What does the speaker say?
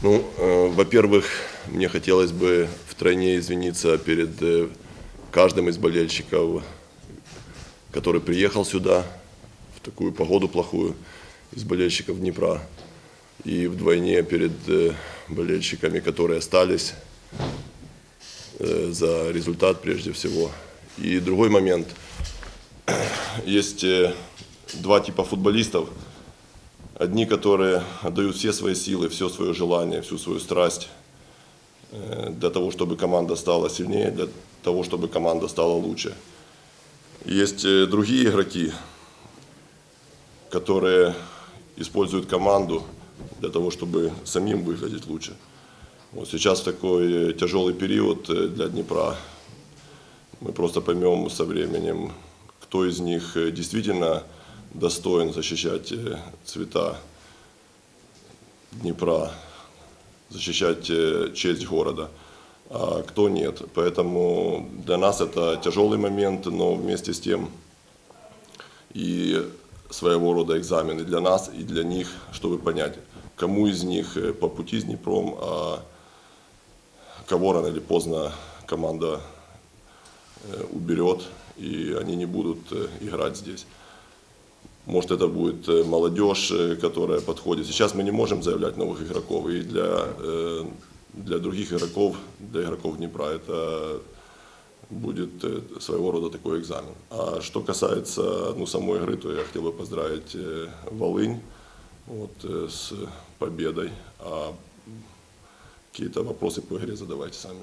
Ну, э, во-первых, мне хотелось бы втройне извиниться перед э, каждым из болельщиков, который приехал сюда в такую погоду плохую, из болельщиков Днепра. И вдвойне перед э, болельщиками, которые остались э, за результат прежде всего. И другой момент. Есть э, два типа футболистов. Одни, которые отдают все свои силы, все свое желание, всю свою страсть э, для того, чтобы команда стала сильнее, для того, чтобы команда стала лучше. Есть э, другие игроки, которые используют команду для того, чтобы самим выглядеть лучше. Вот сейчас такой э, тяжелый период для Днепра. Мы просто поймем со временем, кто из них действительно достоин защищать э, цвета Днепра, защищать э, честь города, а кто нет. Поэтому для нас это тяжелый момент, но вместе с тем и своего рода экзамены для нас и для них, чтобы понять, кому из них э, по пути с Днепром, а кого рано или поздно команда уберет, и они не будут играть здесь. Может, это будет э, молодежь, э, которая подходит. Сейчас мы не можем заявлять новых игроков, и для, э, для других игроков, для игроков Днепра, это будет э, своего рода такой экзамен. А что касается ну, самой игры, то я хотел бы поздравить э, Волынь вот, э, с победой. А какие-то вопросы по игре задавайте сами.